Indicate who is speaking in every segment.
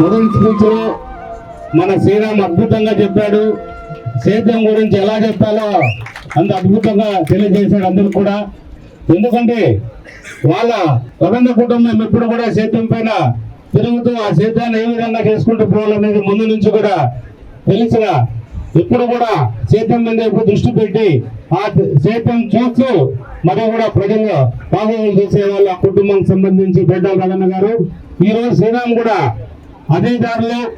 Speaker 1: మొదటి స్పీచ్లో మన శ్రీరామ్ అద్భుతంగా చెప్పాడు. సేద్యం గురించి ఎలా చెప్పాలో అంత అద్భుతంగా తెలియజేశాడు అందరూ కూడా. ఎందుకంటే వాళ్ళ రవీంద్ర కుటుంబం ఎప్పుడు కూడా సేద్యం పైన తిరుగుతూ ఆ సేద్యాన్ని ఏ విధంగా చేసుకుంటూ పోవాలనేది ముందు నుంచి కూడా తెలిసిన ఇప్పుడు కూడా సేద్యం మీద దృష్టి పెట్టి ఆ సేద్యం చూస్తూ మరి కూడా ప్రజలు బాగోగులు చేసే వాళ్ళ కుటుంబం సంబంధించి పెద్దల రవణ గారు. ఈ రోజు శ్రీరామ్ కూడా అదే దారిలో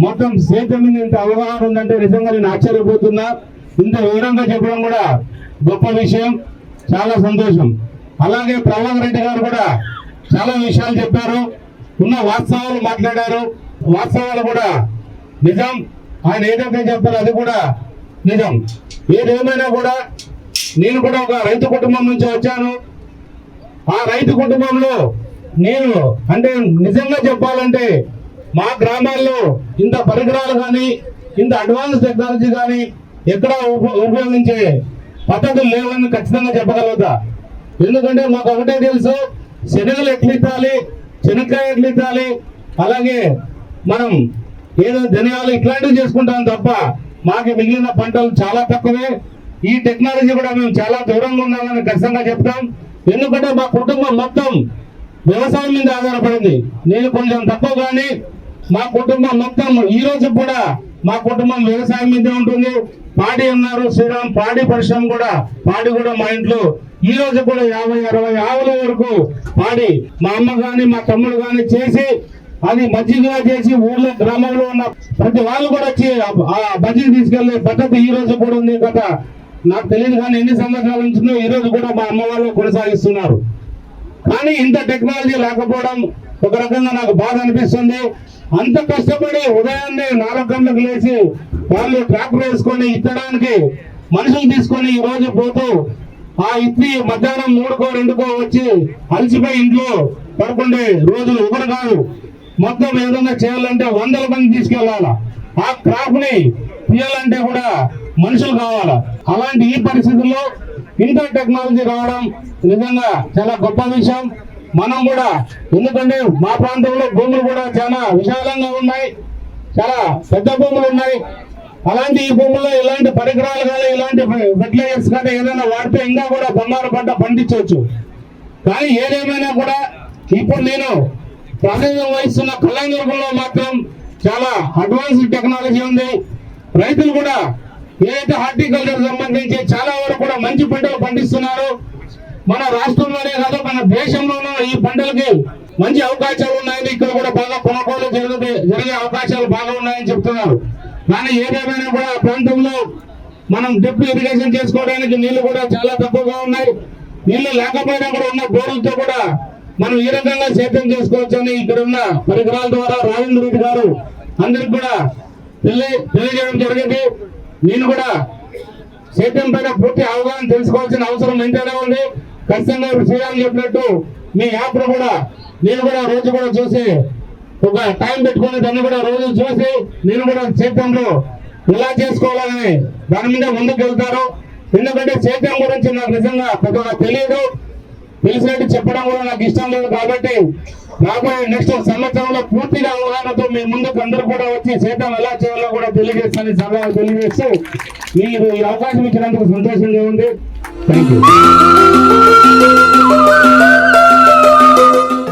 Speaker 1: మొత్తం సేద్యం మీద ఇంత అవగాహన ఉందంటే నిజంగా నేను ఆశ్చర్యపోతున్నా. ఇంత వివరంగా చెప్పడం కూడా గొప్ప విషయం. చాలా సంతోషం. అలాగే ప్రభాకర్ రెడ్డి గారు కూడా చాలా విషయాలు చెప్పారు. ఉన్న వాస్తవాలు మాట్లాడారు. వాస్తవాలు కూడా నిజం. ఆయన ఏదైతే చెప్తారో అది కూడా నిజం. ఏదేమైనా కూడా నేను కూడా ఒక రైతు కుటుంబం నుంచి వచ్చాను. ఆ రైతు కుటుంబంలో నేను అంటే నిజంగా చెప్పాలంటే మా గ్రామాల్లో ఇంత పరికరాలు కానీ ఇంత అడ్వాన్స్ టెక్నాలజీ కానీ ఎక్కడ ఉపయోగించే పద్ధతులు లేవని ఖచ్చితంగా చెప్పగలుగుతా. ఎందుకంటే మాకు ఒకటే తెలుసు శనగలు ఎట్లిత్తాలి శనక్కాయ ఎట్లిత్తాలి అలాగే మనం ఏదో ధనియాలు ఇట్లాంటివి చేసుకుంటాం తప్ప మాకు మిగిలిన పంటలు చాలా తక్కువే. ఈ టెక్నాలజీ కూడా మేము చాలా దూరంగా ఉన్నామని ఖచ్చితంగా చెప్తాం. ఎందుకంటే మా కుటుంబం మొత్తం వ్యవసాయం మీద ఆధారపడింది. నేను కొంచెం తక్కువ కానీ మా కుటుంబం మొత్తం ఈ రోజు కూడా మా కుటుంబం వ్యవసాయం మీదే ఉంటుంది. పాడి ఉన్నారు శ్రీరామ్ పాడి పరిశ్రమ కూడా పాడి కూడా మా ఇంట్లో. ఈ రోజు కూడా యాభై అరవై ఆవుల వరకు పాడి మా అమ్మ గాని మా తమ్ముడు గాని చేసి అది మజ్జిగగా చేసి ఊర్లో గ్రామంలో ఉన్న ప్రతి వాళ్ళు కూడా వచ్చి ఆ- ఆ మజ్జిగ తీసుకెళ్ళే పద్ధతి ఈ రోజు కూడా ఉంది. గత నాకు తెలియదు కానీ ఎన్ని సంవత్సరాల నుంచి ఈ రోజు కూడా మా అమ్మ వాళ్ళు కొనసాగిస్తున్నారు. కానీ ఇంత టెక్నాలజీ లేకపోవడం ఒక రకంగా నాకు బాధ అనిపిస్తుంది. అంత కష్టపడి ఉదయాన్నే నాలుగు గంటలకు లేచి వాళ్ళు ట్రాక్టర్ వేసుకొని ఇత్తడానికి మనుషులు తీసుకొని ఈ రోజు పోతూ ఆ ఇత్తి మధ్యాహ్నం మూడుకో రెండుకో వచ్చి అలసిపోయి ఇంట్లో పడుకుండే రోజులు ఒకరు కాదు. మొత్తం ఏ విధంగా చేయాలంటే వందల మంది తీసుకెళ్ళాలా ఆ క్రాప్ని తీయాలంటే కూడా మనుషులు కావాలా? అలాంటి ఈ పరిస్థితుల్లో ఇంటర్ టెక్నాలజీ రావడం నిజంగా చాలా గొప్ప విషయం. మనం కూడా ఎందుకంటే మా ప్రాంతంలో భూములు కూడా చాలా విశాలంగా ఉన్నాయి. చాలా పెద్ద భూములు ఉన్నాయి. అలాంటి ఈ భూముల్లో ఇలాంటి పరికరాలు కానీ ఇలాంటి ఫెర్టిలైజర్స్ కానీ ఏదైనా వాడితే ఇంకా కూడా బంగారు పంట పండించవచ్చు. కానీ ఏదేమైనా కూడా ఇప్పుడు నేను ప్రాతినిధ్యం వహిస్తున్న కళ్యాణదుర్గంలో మాత్రం చాలా అడ్వాన్స్ టెక్నాలజీ ఉంది. రైతులు కూడా ఏదైతే హార్టికల్చర్ సంబంధించి చాలా వరకు కూడా మంచి పంటలు పండిస్తున్నారు. మన రాష్ట్రంలోనే కాదు మన దేశంలోనూ ఈ పంటలకి మంచి అవకాశాలు ఉన్నాయని ఇక్కడ కూడా బాగా కొనుగోలు జరిగే జరిగే అవకాశాలు బాగా ఉన్నాయని చెప్తున్నారు. కానీ ఏదేమైనా కూడా ఆ ప్రాంతంలో మనం డ్రిప్ ఇరిగేషన్ చేసుకోవడానికి నీళ్ళు కూడా చాలా తక్కువగా ఉన్నాయి. నీళ్ళు లేకపోయినా కూడా ఉన్న బోర్లతో కూడా మనం ఈ రకంగా సేద్యం చేసుకోవచ్చు అని ఇక్కడ ఉన్న పరికరాల ద్వారా రాజేంద్ర రెడ్డి గారు అందరికి కూడా తెలియ తెలియజేయడం జరిగింది. నేను కూడా సేద్యం పైన పూర్తి అవగాహన తెలుసుకోవాల్సిన అవసరం ఎంతైనా ఉంది. ఖచ్చితంగా ఇప్పుడు శ్రీరామ్ చెప్పినట్టు మీ యాప్ కూడా నేను కూడా రోజు కూడా చూసి ఒక టైం పెట్టుకొని దాన్ని కూడా రోజు చూసి నేను కూడా చేతంలో ఎలా చేసుకోవాలని దాని మీద ముందుకు వెళ్తారు ఎందుకంటే సేద్యం గురించి నాకు నిజంగా పెద్దగా తెలియదు తెలిసినట్టు చెప్పడం కూడా నాకు ఇష్టం లేదు కాబట్టి రాబోయే నెక్స్ట్ సంవత్సరంలో పూర్తిగా అవగాహనతో మీ ముందుకు అందరూ కూడా వచ్చి సేద్యం ఎలా చేయాలో కూడా తెలియజేస్తాను సభ తెలియజేస్తూ మీరు ఈ అవకాశం ఇచ్చినందుకు సంతోషంగా ఉంది. Thank you Thank you.